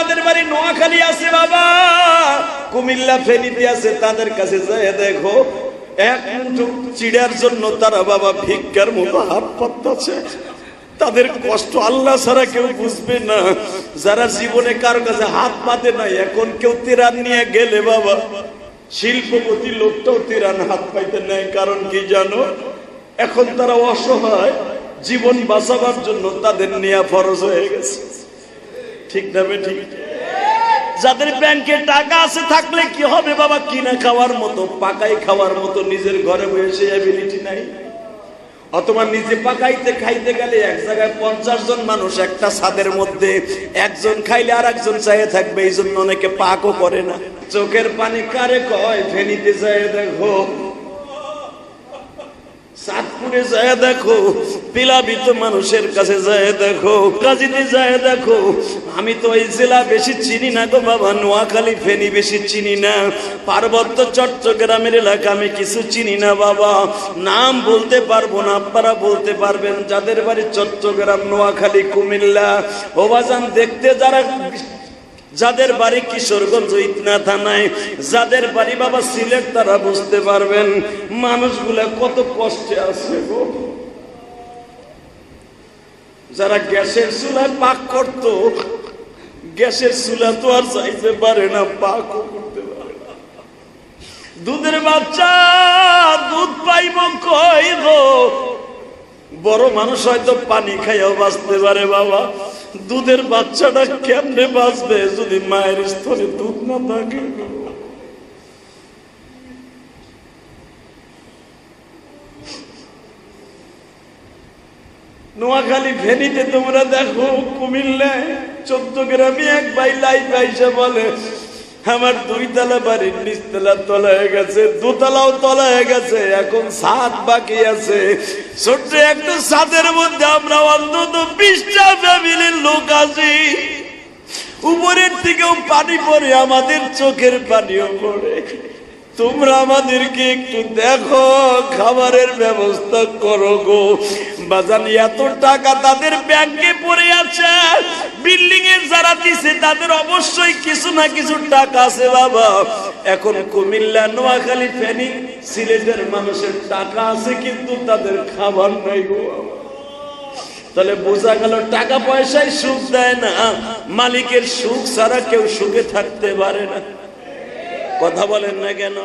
যাদের বাড়ি নোয়াখালী আছে বাবা। কুমিল্লা ফেনীতে আছে, তাদের কাছে যায় দেখো, এক চিড়ার জন্য তারা বাবা ভিক্ষার মতো হাত পাতাছে তাদের কষ্ট আল্লাহ ছাড়া কেউ বুঝবে না। যারা জীবনে কারও কাছে হাত পাতে নাই, এখন কেউ তিরান নিয়ে গেলে বাবা। শিল্পপতি লোকটাও তিরান হাত পাইতে নেয়, কারণ কি জানো? এখন তারা অসহায়, জীবন বাঁচাবার জন্য তাদের নেয়া ফরজ হয়ে গেছে। ঠিক না ঠিক? যাদের ব্যাংকে টাকা আছে, থাকলে কি হবে বাবা? কিনে খাওয়ার মতো, পাকাই খাওয়ার মতো, নিজের ঘরে বসে অ্যাবিলিটি নাই। অথবা নিজে পাকাইতে খাইতে গেলে এক জায়গায় পঞ্চাশ জন মানুষ, একটা ছাদের মধ্যে একজন খাইলে আর একজন চাইয়ে থাকবে এই জন্য অনেকে পাকও করে না। চোখের পানি কারে কয়? ফেনিতে যায়, দেখো। সাতপুরে যায় দেখো পিলাবিত মানুষের কাছে যায় দেখো, কাজিতে যায় দেখো। আমি তো এই জেলা বেশি চিনি না গো বাবা, নোয়াখালী ফেনি বেশি চিনি না। পার্বত্য চট্টগ্রামের এলাকা আমি কিছু চিনি না বাবা। নাম বলতে পারব না, আপনারা বলতে পারবেন। যাদের বাড়ি চট্টগ্রাম, নোয়াখালী, কুমিল্লা ওবাজান দেখতে যারা যাদের বাড়ি কিশোরগঞ্জ ইতনা থানায়, যাদের বাড়ি বাবা সিলেট, তারা বুঝতে পারবেন মানুষগুলা কত কষ্টে আছে গো। যারা গ্যাসের চুলায় পাক করত, গ্যাসের চুলা তো আর চাইতে পারে না, পাকও করতে পারে না। দুধের বাচ্চা, দুধ পাইব কই গো? বড় মানুষ হয়তো পানি খাইয়াও বাঁচতে পারে বাবা। দুধের বাচ্চাটা কেমনে বাঁচবে যদি মায়ের স্তরে দুধ না থাকে? নোয়াখালী ভেনিতে তোমরা দেখো কুমিল্লায় চোদ্দ গ্রামে এক ভাই লাই আইসা বলে আমার দুই তলা বাড়ির নিচতলা তলা হয়ে গেছে, দুতলাও তলা হয়ে গেছে, এখন সাত বাকি আছে। ছোট্ট একটা সাতের মধ্যে আমরা অন্তত বিশটা ফ্যামিলির লোক আছি। উপরের দিকেও পানি পড়ে, আমাদের চোখের পানিও পড়ে। তোমরা আমাদেরকে একটু দেখো, খাবারের ব্যবস্থা করো গো। বাজান, এত টাকা তাদের ব্যাংকে পড়ে আছে। বিল্ডিং এ যারা দিছে, তাদের অবশ্যই কিছু না কিছু টাকা আছে বাবা। এখন কুমিল্লা, নোয়াখালী, ফেনী, সিলেটের মানুষের টাকা আছে, কিন্তু তাদের খাবার নাই গো। তাহলে বোঝা গেল, টাকা পয়সায় সুখ দেয় না। মালিকের সুখ ছাড়া কেউ সুখে থাকতে পারে না। কথা বলেন না কেন?